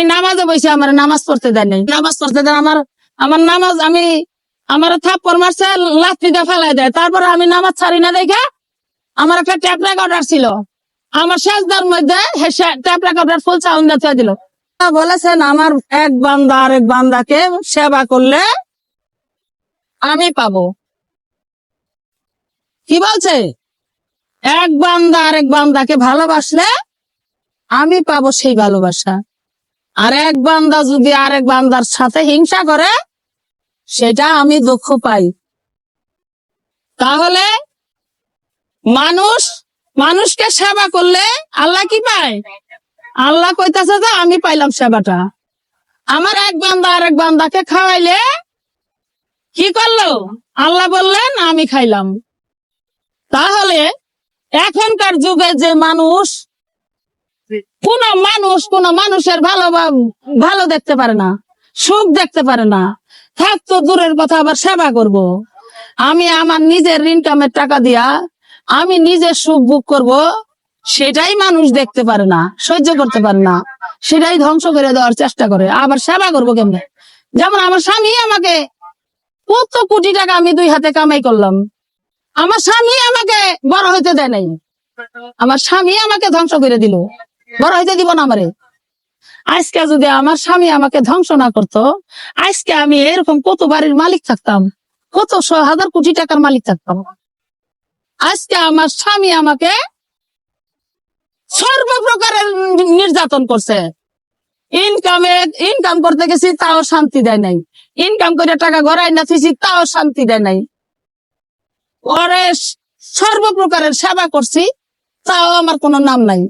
আমি নামাজে বসে আমার নামাজ পড়তে দেয় নাই। নামাজ পড়তে দেয় আমার আমার নামাজ আমি আমার থাপ্পর মারছে দিয়ে ফেলাই দেয়। তারপরে আমি নামাজ ছাড়ি না দেখে আমার একটা ট্যাপ রেকর্ডার ছিল। আমার শেষদার মধ্যে ট্যাপ রেকর্ডার ফুল সাউন্ড দিয়ে দিল। বলেছেন, আমার এক বান্দা আরেক বান্দাকে সেবা করলে আমি পাবো। কি বলছে? এক বান্দা আর আরেক বান্দাকে ভালোবাসলে আমি পাবো সেই ভালোবাসা। আর এক বান্দা যদি আরেক বান্দার সাথে হিংসা করে, সেটা আমি দুঃখ পাই। তাহলে মানুষ, মানুষকে সেবা করলে আল্লাহ কি পায়? আল্লাহ কইতাছে যে আমি পাইলাম সেবাটা। আমার এক বান্দা আরেক বান্দাকে খাওয়াইলে কি করল? আল্লাহ বললেন, আমি খাইলাম। তাহলে এখনকার যুগে যে মানুষ কোন মানুষ কোন মানুষের ভালো ভালো দেখতে পারে না, সুখ দেখতে পারে না। থাকতো দূরের কথা, আবার সেবা করব। আমি আমার নিজের ইনকামের টাকা দিয়া আমি নিজের সুখ ভোগ করব, সেটাই মানুষ দেখতে পারে না, সহ্য করতে পারে না। সেটাই ধ্বংস করে দেওয়ার চেষ্টা করে। আবার সেবা করব কেমনে? যেমন আমার স্বামী আমাকে কত কোটি টাকা আমি দুই হাতে কামাই করলাম। আমার স্বামী আমাকে বড় হইতে দেয় নাই। আমার স্বামী আমাকে ধ্বংস করে দিল। বড় হইতে দিব না আমারে। আজকে যদি আমার স্বামী আমাকে ধ্বংস না করতো, আজকে আমি এরকম কত বাড়ির মালিক থাকতাম, কত হাজার কোটি টাকার মালিক থাকতাম। আজকে আমার স্বামী আমাকে সর্বপ্রকারের নির্যাতন করছে। ইনকামে ইনকাম করতে গেছি তাও শান্তি দেয় নাই। ইনকাম করে টাকা গড়াই না থুইছি তাও শান্তি দেয় নাই। স- সর্বপ্রকারের সেবা করছি, তাও আমার কোনো নাম নাই।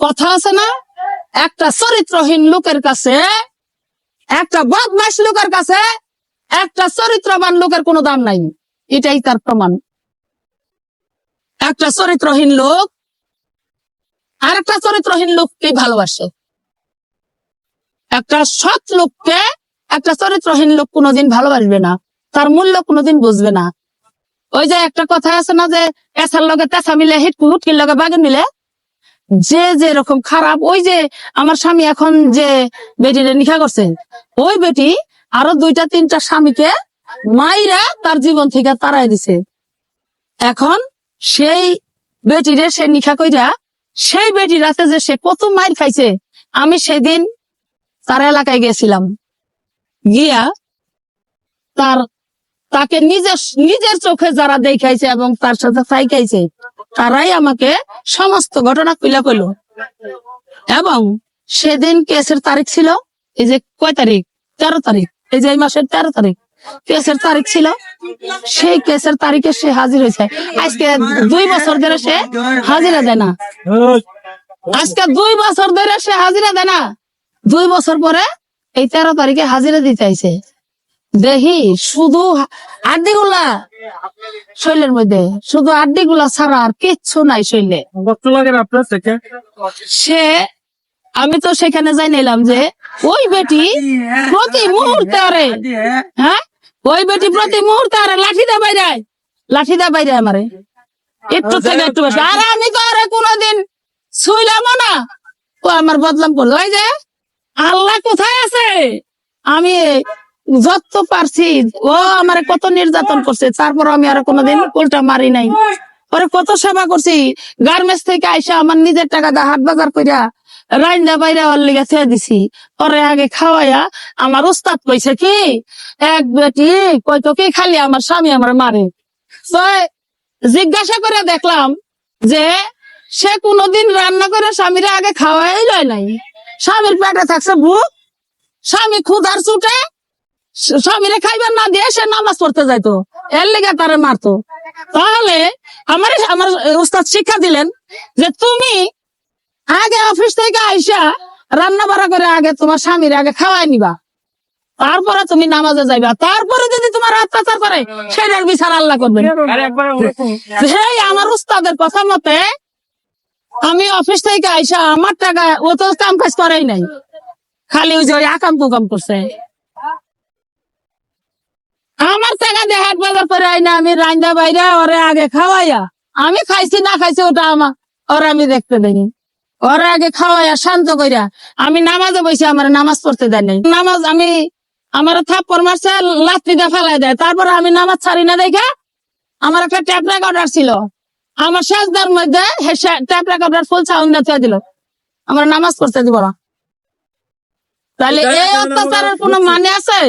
কথা আছে না? একটা চরিত্রহীন লোকের কাছে, একটা বদমাস লোকের কাছে, একটা চরিত্রবান লোকের কোনো দাম নাই। এটাই তার প্রমাণ। একটা চরিত্রহীন লোক আর একটা চরিত্রহীন লোককে ভালোবাসে। একটা সৎ লোককে একটা চরিত্রহীন লোক কোনোদিন ভালোবাসবে না। তার মূল্য কোনোদিন বুঝবে না। ওই যে একটা কথা আছে না যে এসার লগে তেসা মিলে হিটকু হুটকির লগে বাগেন মিলে যে যে রকম খারাপ, ওই যে আমার স্বামী এখন যে বেটিরে নিখা করছে, ওই বেটি আরও দুইটা, তিনটা স্বামীকে মাইরা তার জীবন থেকে তাড়াই দিছে। এখন সেই বেটিরে সে নিখা কইরা, সেই বেটি রাতে যে সে কত মাইর খাইছে, আমি সেদিন তার এলাকায় গেছিলাম। গিয়া তার, তাকে নিজের নিজের চোখে যারা দেখাইছে এবং তার সাথে সাইকাইছে তারাই আমাকে সমস্ত ঘটনা খুলে কইল। এবং সেদিন কেসের তারিখ ছিল, এই যে কয় তারিখ? তেরো তারিখ। এই যে এই মাসের তেরো তারিখ। কেসের তারিখ ছিল, সেই কেসের তারিখে সে হাজির হয়েছে। আজকে দুই বছর ধরে সে হাজিরা দেয় না। আজকে দুই বছর ধরে সে হাজিরা দেয় না। দুই বছর পরে এই তেরো তারিখে হাজিরা দিতে আইছে। দেখি শুধু আড্ডি গুলা শৈলের মধ্যে। শুধু আড্ডি গুলা ছাড়া আর কিচ্ছু নাই শৈলে। সে আমি তো সেখানে যাই নিলাম যে ওই বেটি প্রতি মুহূর্তে আরে হ্যাঁ? ওই বেটি প্রতি মুহূর্তে আরে লাঠি দা বাইরে লাঠি দা বাইরে আমারে। একটু থেকে একটু বেশি আর আমি তো আরে কোনোদিন শুইলাম না। ও আমার বদলাম করল। ওই যে আল্লাহ কোথায় আছে? আমি যত পারছি, ও আমার কত নির্যাতন করছে, তারপর আমি আর কোনোদিন উল্টা মারি নাই। ওরে কত সেবা করছি, গার্মেন্টস থেকে আইসা আমার নিজের টাকা দা হাট বাজার কইরা রাইন্দা বাইরে লিগে ছেড়ে দিছি। পরে আগে খাওয়াইয়া আমার উস্তাদ কইছে কি, এক বেটি কইতো কি খালি আমার স্বামী আমার মারে। জিজ্ঞাসা করে দেখলাম যে সে কোনোদিন রান্না করে স্বামীরা আগে খাওয়াই লয় নাই। স্বামীর পেটে থাকছে ভূত, স্বামী ক্ষুধার স- স্বামীরে খাইবার না দিয়ে সে নামাজ পড়তে যাইতো। এর লেগে তারে মারতো। তাহলে আমার আমার উস্তাদ শিক্ষা দিলেন যে তুমি আগে অফিস থেকে আইসা রান্না বাড়া করে আগে তোমার স্বামীর আগে খাওয়াই নিবা। তারপরে তুমি নামাজে যাইবা। তারপরে যদি তোমার অত্যাচার করে সেটার বিচার আল্লাহ করবেন। সেই আমার উস্তাদের কথা মতে আমি অফিস থেকে আইসা আমার টাকা ও তো কাম কাজ করেই নাই। খালি ওই যে আকাম কুকাম করছে আমার টাকা দিয়ে হাট বাজার করে আই না আমি রান্দা বাইরে ওরে আগে খাওয়াইয়া। আমি খাইছি না খাইছি ওটা আমার ওরা আমি দেখতে দেয়নি ওরা আগে খাওয়াইয়া শান্ত কইরা আমি নামাজে বসে আমার নামাজ পড়তে দেয় নাই। নামাজ আমি আমার থাপ্পর মারছে লাত্তি দিয়ে ফেলাই দেয়। তারপর আমি নামাজ ছাড়ি না দেখে আমার একটা ট্যাপ রেকর্ডার ছিল। আমার শেষদার মধ্যে ট্যাপ রেকর্ডার ফুল সাউন্ড দিয়ে দিল। আমার নামাজ পড়তে দিব না। তাহলে এই অত্যাচারের কোনো মানে আছে?